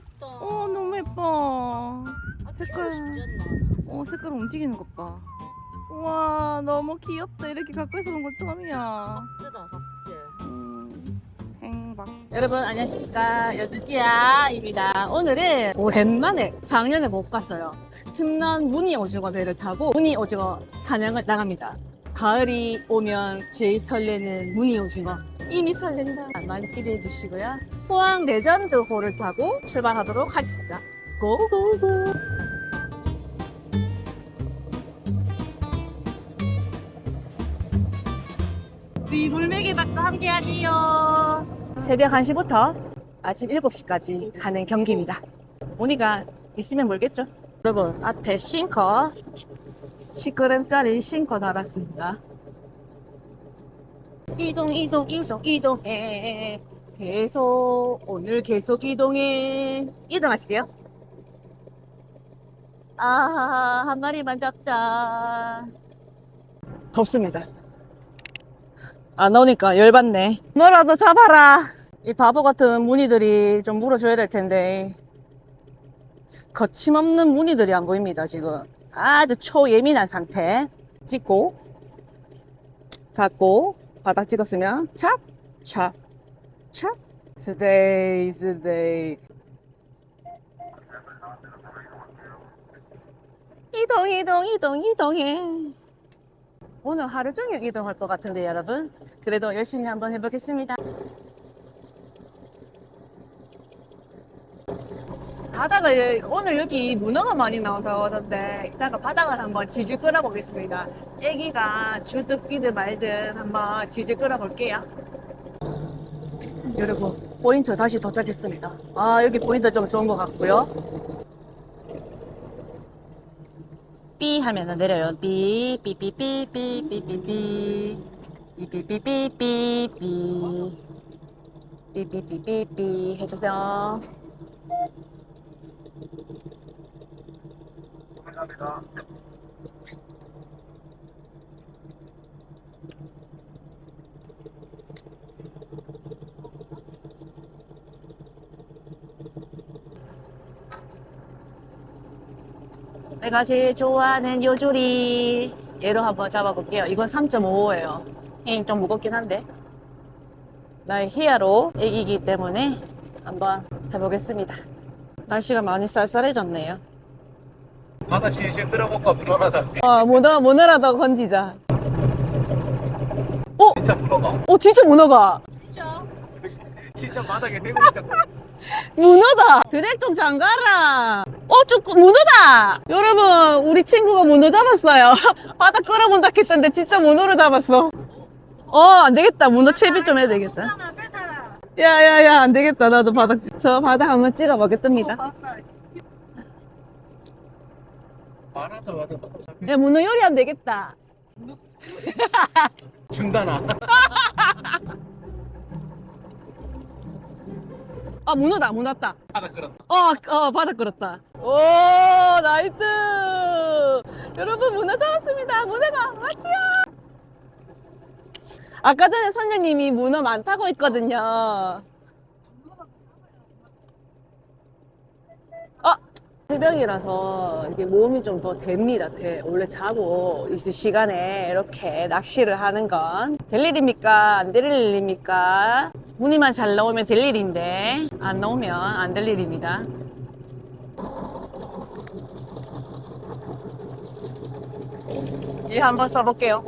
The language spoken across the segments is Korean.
귀엽다. 어 너무 예뻐. 아, 색깔. 싶지 않나? 어 색깔 움직이는 것 봐. 우와 너무 귀엽다. 이렇게 가까이서 본 건 처음이야. 박제다 박제. 음, 행박. 여러분 안녕하십니까 여주지야입니다 오늘은 오랜만에 작년에 못 갔어요 틈난 무늬 오징어 배를 타고 무늬 오징어 사냥을 나갑니다 가을이 오면 제일 설레는 무늬 오징어 이미 설렌다 많이 기대해 주시고요 포항 레전드 호를 타고 출발하도록 하겠습니다 고고고 우리 물매기 박과 함께하지요 새벽 1시부터 아침 7시까지 가는 경기입니다. 모니가 있으면 몰겠죠? 여러분, 앞에 싱커, 10g짜리 싱커 달았습니다. 이동, 이동, 이동, 이동해. 계속, 오늘 계속 이동해. 이동하실게요. 아, 한 마리만 잡자. 덥습니다. 안 나오니까 열받네. 뭐라도 잡아라. 이 바보 같은 무늬들이 좀 물어줘야 될 텐데. 거침없는 무늬들이 안 보입니다, 지금. 아주 초예민한 상태. 찍고, 닫고, 바닥 찍었으면, 찹, 찹, 찹. 스데이, 스데이. 이동, 이동, 이동, 이동해. 오늘 하루 종일 이동할 것 같은데, 여러분. 그래도 열심히 한번 해보겠습니다. 바닥을 오늘 여기 문어가 많이 나온다고 하던데 이따가 바닥을 한번 지질 끌어 보겠습니다. 애기가 주듣기든 말든 한번 지질 끌어 볼게요. 여러분 포인트 다시 도착했습니다. 아 여기 포인트 좀 좋은 것 같고요. 삐 하면 내려요. 삐, 삐, 삐, 삐, 삐, 삐, 삐, 삐, 삐, 삐, 삐, 삐, 삐, 삐, 삐, 삐, 삐, 삐, 삐 해주세요. 내가 제일 좋아하는 요조리 얘로 한번 잡아볼게요. 이건 3.5예요. 좀 무겁긴 한데 나의 히야로 애기이기 때문에 한번 해보겠습니다. 날씨가 많이 쌀쌀해졌네요. 바다 실실 끌어볼까 물어나자 어, 문어, 문어라도 건지자. 진짜 물어가 어, 진짜 문어가. 진짜? 진짜 바닥에 대고 있어 문어다! 드랙 좀 잠가라! 어, 쭈, 문어다! 여러분, 우리 친구가 문어 잡았어요. 바닥 끌어본다 했던데 진짜 문어를 잡았어. 어, 안 되겠다. 문어 채비 좀 해야 되겠다. 하나 뺏어라. 야, 야, 야, 안 되겠다. 나도 바닥, 저 바닥 한번 찍어 보겠답니다. 말아서 와도 야, 문어 요리 하면 되겠다. 준다 나 아, 문어다, 문어다. 바닥 끌었다 어, 어, 바닥 끌었다. 오, 나이스! 여러분, 문어 잡았습니다. 문어가 맞지요? 아까 전에 선생님이 문어 많다고 했거든요. 아! 새벽이라서 이게 몸이 좀 더 됩니다. 돼. 원래 자고 있을 시간에 이렇게 낚시를 하는 건 될 일입니까? 안 될 일입니까? 무늬만 잘 나오면 될 일인데 안 나오면 안 될 일입니다. 이 한번 써볼게요.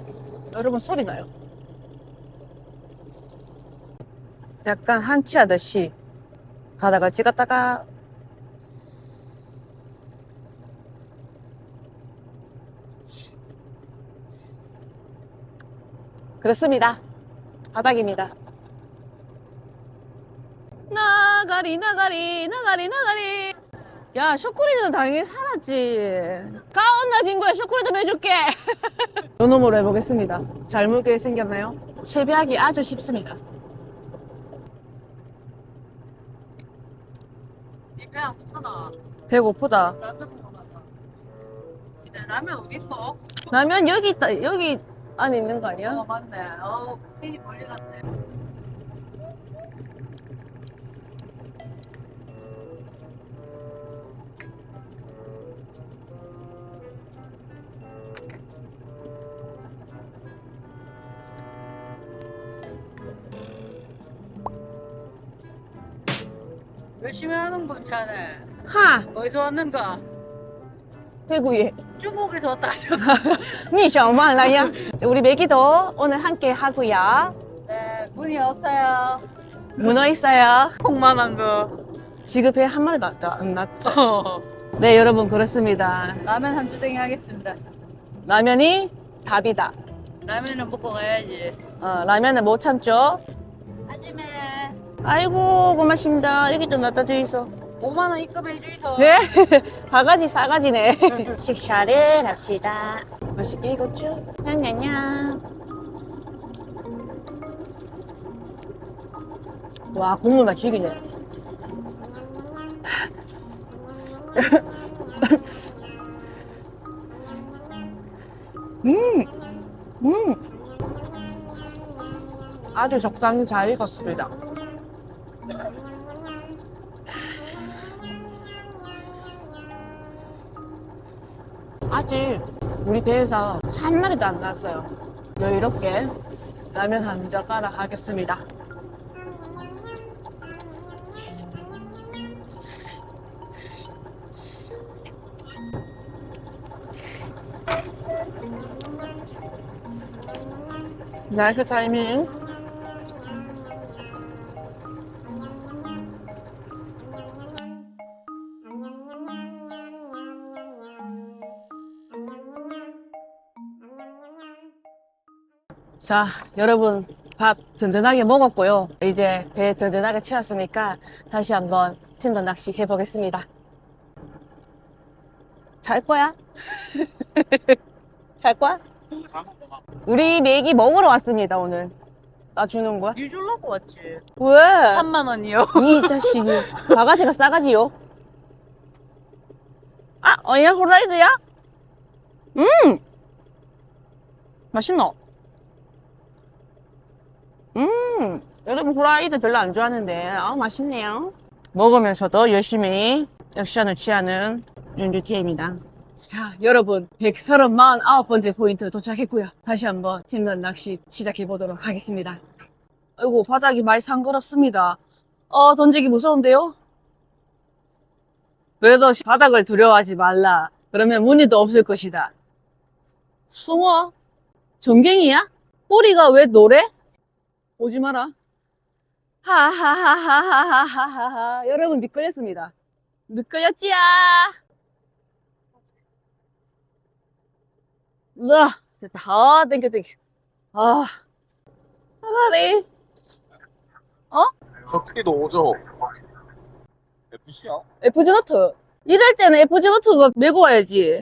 여러분 소리 나요. 약간 한치하듯이 바닥을 찍었다가 그렇습니다. 바닥입니다. 나가리 나가리 나가리 나가리 야 쇼크리는 당연히 살았지 가온나 친구야 쇼크리 좀 해줄게 요놈으로 해보겠습니다 잘 물게 생겼나요? 채비하기 아주 쉽습니다 배안 고파나. 배 고프다 라면 먹어라. 근데 라면 어디 있어? 라면 여기 있다 여기 안에 있는 거 아니야? 어 맞네. 어 괜히 멀리 갔네. 열심히 하는 거 자네. 하, 어디서 왔는가? 대구에. 중국에서 왔다 하셔. 니셔만라야 우리 매기도 오늘 함께 하고요. 네, 문이 없어요. 문어 있어요. 콩만한 거. 지급해 한 마리 났죠? 안 났죠? 어. 네, 여러분 그렇습니다. 라면 한 주댕이 하겠습니다. 라면이 답이다. 라면은 먹고 가야지. 어, 라면은 못 참죠. 아줌마. 아이고 고맙습니다 여기 또 갖다 주이소 5만 원 입금해 주이소. 네 바가지 싸가지네 식사를 합시다 맛있게 익었죠? 냥냥냥 와 국물 맛 죽이네 음, 음. 아주 적당히 잘 익었습니다. 우리 배에서 한 마리도 안 났어요. 여유롭게 라면 한 젓가락 하겠습니다. 나이스 타이밍. 자, 여러분 밥 든든하게 먹었고요. 이제 배 든든하게 채웠으니까 다시 한번 팀전 낚시 해보겠습니다. 잘 거야? 잘 거야? 우리 메기 먹으러 왔습니다, 오늘. 나 주는 거야? 니 줄라고 왔지. 왜? 3만 원이요. 이 자식이. 바가지가 싸가지요? 아, 어야 호라이드야? 음! 맛있노? 음! 여러분, 후라이드 별로 안 좋아하는데, 아, 맛있네요. 먹으면서도 열심히 액션을 취하는 윤주티입니다. 자, 여러분, 139번째 포인트 도착했고요. 다시 한번 팀전 낚시 시작해 보도록 하겠습니다. 아이고, 바닥이 많이 상그럽습니다. 어, 던지기 무서운데요? 그래도 시- 바닥을 두려워하지 말라. 그러면 무늬도 없을 것이다. 숭어? 전갱이야? 꼬리가 왜 노래? 오지 마라. 하하하하하하하하. 여러분 미끌렸습니다. 미끌렸지야. 으아, 됐다. 아, 땡겨, 땡겨. 아, 하나리. 석트기도 오죠. FC야? FG노트. 이럴 때는 FG노트가 메고 와야지.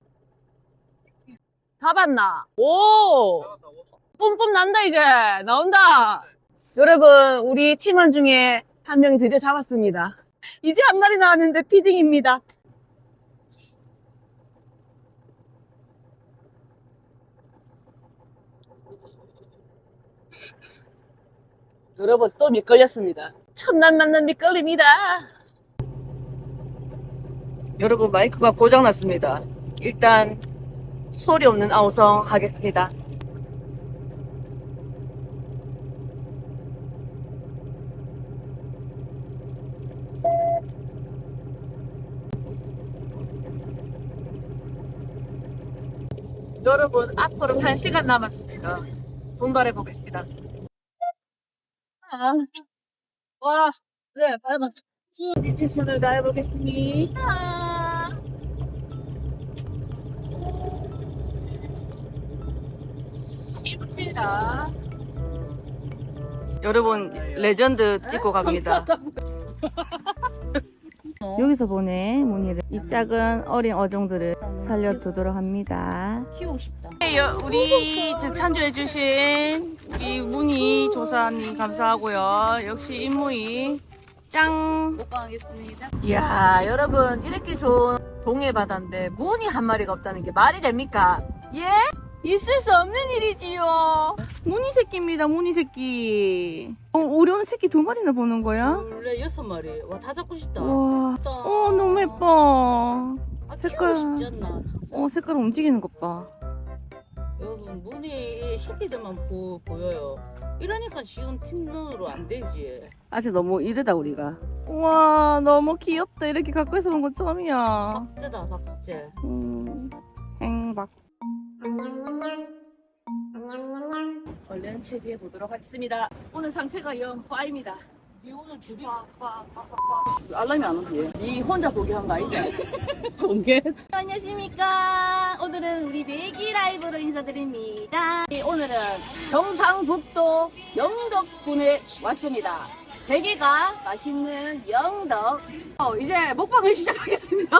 다 봤나? 오! 뿜뿜 난다, 이제. 나온다. 여러분, 우리 팀원 중에 한 명이 드디어 잡았습니다. 이제 한 마리 나왔는데 피딩입니다. 여러분, 또 미끌렸습니다. 첫날 만난 미끌립니다. 여러분 마이크가 고장났습니다. 일단 소리 없는 아우성 하겠습니다. 여러분 앞으로 1시간 남았습니다. 분발해 보겠습니다. 아, 와, 네, 밟았죠. 네, 최선을 다해 보겠습니다. 입니다. 여러분, 레전드 찍고 갑니다. 여기서 보내 무늬를 이 작은 어린 어종들을 살려두도록 합니다. 키우고 싶다. 우리 찬조해주신 우리 문희 조사님 감사하고요. 역시 인무이 짱. 먹방하겠습니다. 이야, 여러분, 이렇게 좋은 동해 바다인데 문이 한 마리가 없다는 게 말이 됩니까? 예? 있을 수 없는 일이지요. 무늬 새끼입니다, 무늬 새끼. 어, 우리 오늘 새끼 두 마리나 보는 거야? 원래 여섯 마리. 와, 다 잡고 싶다. 와. 어, 너무 예뻐. 아, 색깔. 키우고 싶지 않나? 어, 색깔 움직이는 것 봐. 여러분, 문이 새끼들만 보, 보여요. 이러니까 지금 팀런으로 안 되지. 아직 너무 이르다, 우리가. 우와 너무 귀엽다 이렇게 갖고 있어 본건 처음이야 박제다 박제. 음, 행박 얼른 채비해 보도록 하겠습니다. 오늘 상태가 영 파입니다. 비 오는 줄이 알람이 안 오지? 니 혼자 보기 한 거 아니지? 공개? 안녕하십니까. 오늘은 우리 매기 라이브로 인사드립니다. 오늘은 경상북도 영덕군에 왔습니다. 대게가 맛있는 영덕. 어, 이제 먹방을 시작하겠습니다.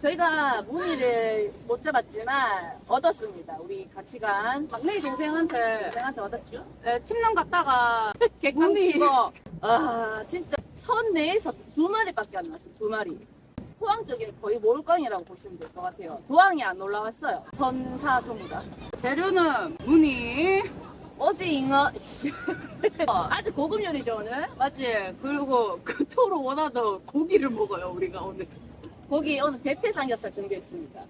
저희가 무늬를 못 잡았지만 얻었습니다. 우리 같이 간 막내 동생한테 동생한테 얻었죠? 네, 팀남 갔다가 객강치고 아 진짜 선 내에서 두 마리밖에 안 나왔어요. 두 마리. 포항 쪽에 거의 몰광이라고 보시면 될 것 같아요. 도항이 안 올라왔어요. 선사 전부 다. 재료는 무늬 오징어. 아주 고급 요리죠 오늘. 맞지? 그리고 그토록 원하던 고기를 먹어요 우리가 오늘. 거기 오늘 대패 삼겹살 준비했습니다.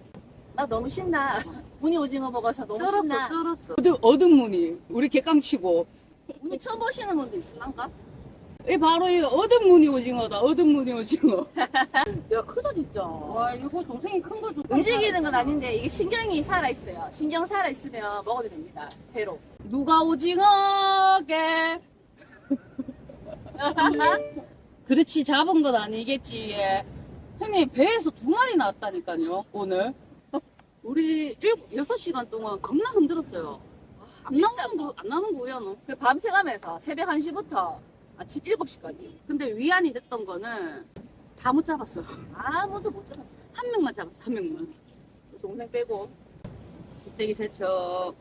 나 너무 신나. 무늬 오징어 먹어서 너무 신나. 쩔었어. 얻은, 얻은 무늬 우리 객강치고 무늬 처음 보시는 분도 있을란가? 이 바로 이 얻은 무늬 오징어다. 얻은 무늬 오징어. 야 크다 진짜. 와 이거 동생이 큰거 좀. 움직이는 건 아닌데 이게 신경이 살아 있어요. 신경 살아 있으면 먹어도 됩니다. 배로. 누가 오징어게? 그렇지 잡은 건 아니겠지. 얘. 형님 배에서 두 마리 나왔다니까요 오늘. 우리 일곱 여섯 시간 동안 겁나 흔들었어요. 안 진짜 나오는 거 안 나오는 거야 너. 그 밤새 가면서 새벽 1시부터 아침 7시까지 근데 위안이 됐던 거는 다 못 잡았어. 아무도 못 잡았어요. 한 명만 잡았어 한 명만. 동생 빼고. 빗대기 세척.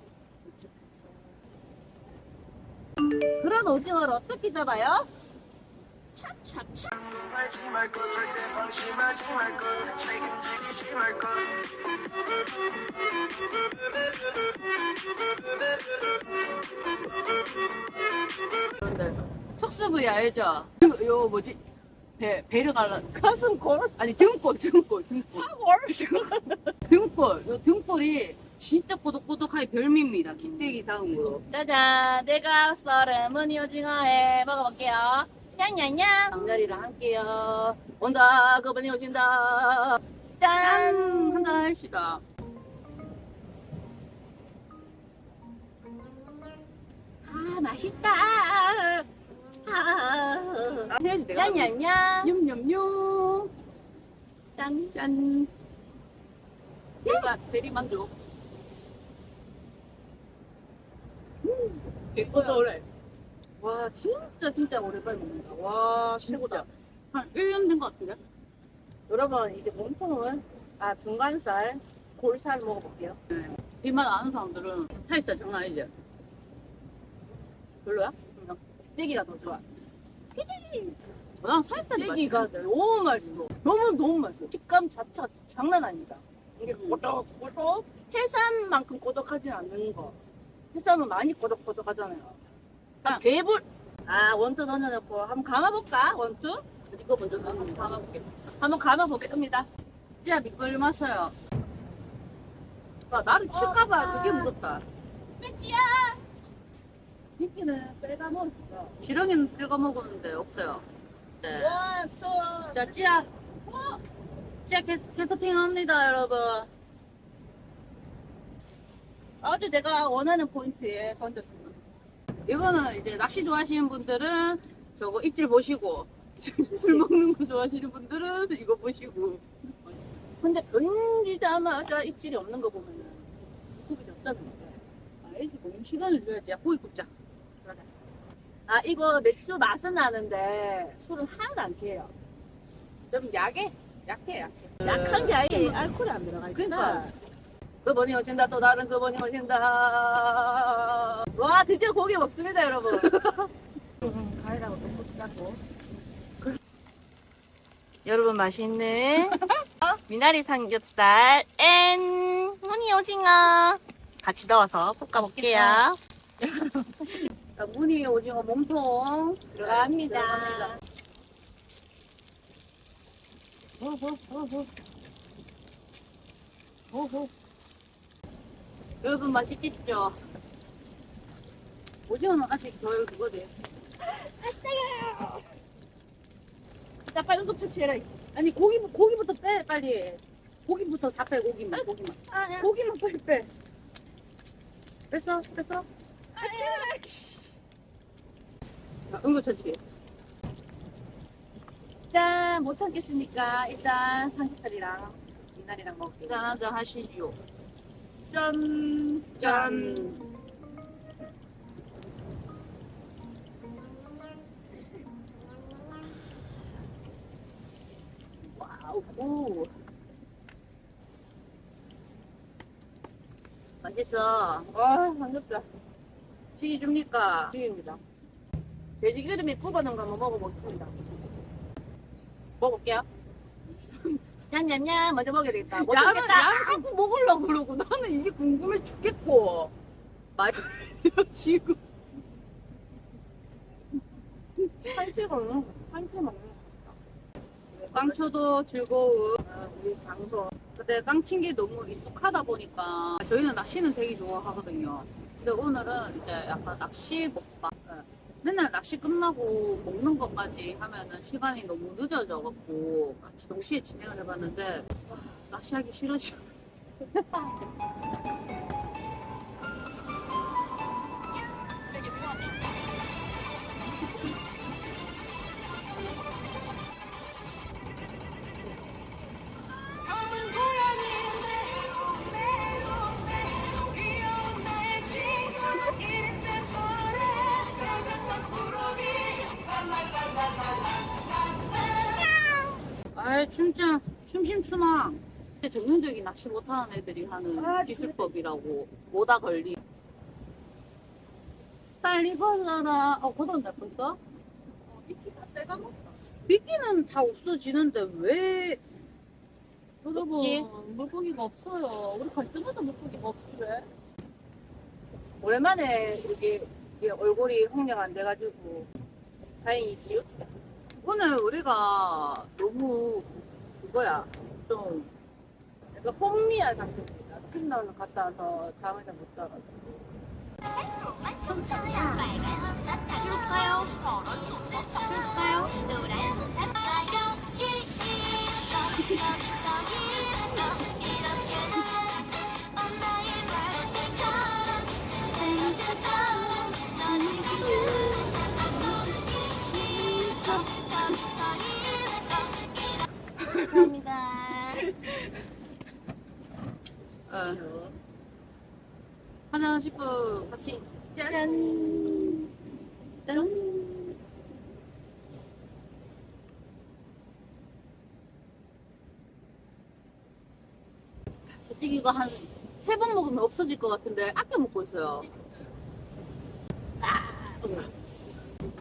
그런 오징어를 어떻게 잡아요? 절대 방심하지 책임지지 그런데 특수부위 알죠? 그, 요 뭐지? 배 배를 갈라 가슴 골? 아니 등골 등골 등골 사골? 등골 요 등골이 진짜 꼬독꼬독하게 별미입니다. 기대기 다음으로. 짜잔, 내가 썰은 오징어에 먹어볼게요. 냥냥냥. 장렬이랑 함께요. 온다, 그분이 오신다. 짠! 짠 한잔 합시다. 아, 맛있다. 아, 해야지 내가. 냥냥냥. 냠냠냠. 짠. 짠. 대가 대리 만족. 음, 개꼬도래. 와, 진짜, 진짜 오랜만에 먹는다. 와, 최고다. 한 1년 된 것 같은데? 여러분, 이제 몸통을, 아, 중간살, 골살 먹어볼게요. 이만 아는 사람들은 살살 장난 아니지? 별로야? 떼기가 더 좋아. 난 살살이 떼기가. 너무 맛있어. 너무 너무 맛있어. 식감 자체가 장난 아니다. 이게 음. 꼬독꼬독. 해산만큼 꼬독하진 않는 거. 해산은 많이 꼬독꼬독하잖아요. 아. 개불. 아 원투 넣어놓고 한번 감아볼까? 원투? 이거 먼저 한번 감아볼게. 한번 감아보겠습니다. 진짜 밑걸리 마셔요. 아, 나를 칠까봐 그게 무섭다. 빼지야. 미끼는 빼다 먹었어. 지렁이는 긁어 먹었는데 없어요. 네. 원투. 자, 찌야. 찌야 캐, 캐스팅 합니다, 여러분. 아주 내가 원하는 포인트에 던졌습니다. 이거는 이제 낚시 좋아하시는 분들은 저거 입질 보시고 술 먹는 거 좋아하시는 분들은 이거 보시고 근데 던지자마자 입질이 없는 거 보면은 고기 없다는 거야. 알지 뭐 시간을 줘야지 야 고기 굽자 아 이거 맥주 맛은 나는데 술은 하나도 안 취해요. 좀 약해 약해 약해 약한 게 아예 알코올이 안 들어가 있구나. 그러니까. 그분이 오신다 또 다른 그분이 오신다. 와 드디어 고기 먹습니다 여러분. 가위라고 또 꽂자고. 여러분 맛있는 미나리 삼겹살 앤 무늬 오징어 같이 넣어서 볶아볼게요. 자, 무늬 오징어 몸통 들어갑니다. 들어갑니다. 호호 호호 호호. 여러분 맛있겠죠? 오징어는 아직 덜 그거지 빨리 또 채취해라. 아니 고기 고기부터 빼 빨리. 고기부터 다 빼 고기만 고기만. 아니야. 고기만 빨리 빼. 뺐어 뺐어. 자, 응급처치. 짠, 못 참겠으니까 일단 삼겹살이랑 미나리랑 먹을게요. 짠 한잔 하시지요. 짠. 짠. 와우. 우. 맛있어. 와, 삼겹살. 찌개 줍니까? 튀깁니다. 돼지 기름이 뽑아놓은 거 한번 먹어보겠습니다. 먹어볼게요. 냠냠냠 먼저 먹어야 되겠다. 못 야는, 참겠다. 야는 자꾸 먹으려고 그러고 나는 이게 궁금해 죽겠고. 맛 지금. 한치 먹는 한치 먹는 깡초도 즐거운. 아, 우리 방송 근데 깡친 게 너무 익숙하다 보니까 저희는 낚시는 되게 좋아하거든요. 근데 오늘은 이제 약간 낚시 먹방. 예. 맨날 낚시 끝나고 먹는 것까지 하면은 시간이 너무 늦어져갖고 같이 동시에 진행을 해봤는데 와, 낚시하기 싫어지. 아 진짜 춤심 추나. 근데 전문적인 낚시 못하는 애들이 하는 아, 기술법이라고 모다 걸리. 빨리 벗어라. 어 걷었네 벌써? 미끼 다 떼가먹다. 미끼는 다 없어지는데 왜 여러분? 물고기가 없어요. 우리 갈 때마다 물고기가 없래. 오랜만에 이렇게 이게 얼굴이 홍역 안 돼가지고 다행이지요. 오늘 우리가 너무 그거야 좀 약간 혼미한 상태입니다. 팀나올 갔다 와서 잠을 잘 못 자가지고. 감사합니다. 어, 하나 싶어 같이 짠. 짠. 짠. 솔직히 이거 한 세 번 먹으면 없어질 것 같은데 아껴 먹고 있어요.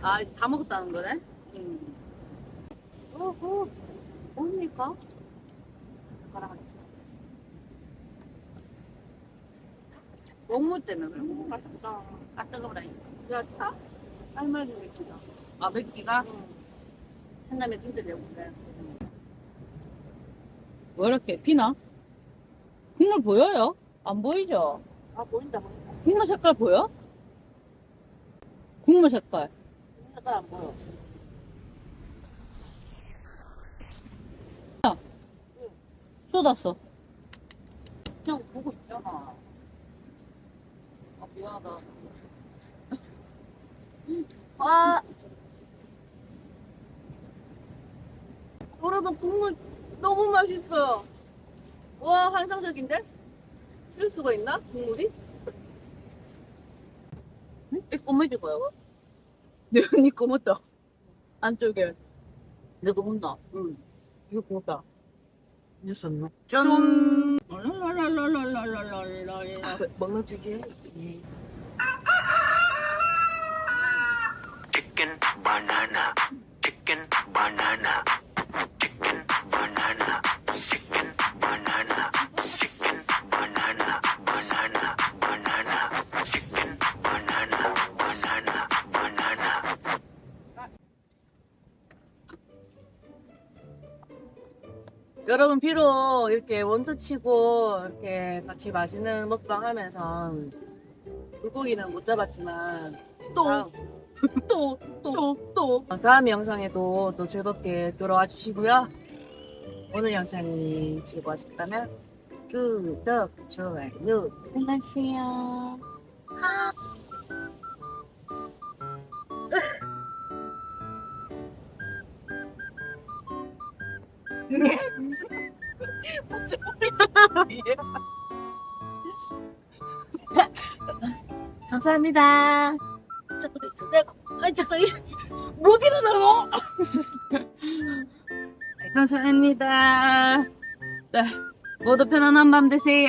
아, 다 먹었다는 거네? 음. 어허, 뭡니까? 젓가락 하겠습니다. 먹물 때문에 그런 거. 맛있다. 아, 뜨거워라니. 야, 타? 할머니 맥주다. 아, 맵기가? 생각하면 진짜 매운데. 왜 이렇게 피나? 국물 보여요? 안 보이죠? 아, 보인다, 보인다. 국물 색깔 보여? 국물 색깔. 색깔 안 보여. 쏟았어. 그냥 보고 있잖아. 아, 미안하다. 아! 여러분, 국물 너무 맛있어요. 와, 환상적인데? 쓸 수가 있나? 국물이? 이 꼬매질 거야? 네, 니 꼬맸다. 안쪽에. 내 꼬문다. 응. 이거 꼬맸다. 있었나? 짠! 아, 먹는 중이에요? 예. chicken banana chicken banana 여러분, 비록 이렇게 원투 치고 이렇게 같이 맛있는 먹방 하면서 물고기는 못 잡았지만 또 또, 또, 또. 다음 영상에도 또 즐겁게 들어와 주시고요. 오늘 영상이 즐거우셨다면 구독, 좋아요 눌러주세요. 감사합니다. 내가, 아, 잠깐, 못 일어나고! 감사합니다. 네, 모두 편안한 밤 되세요.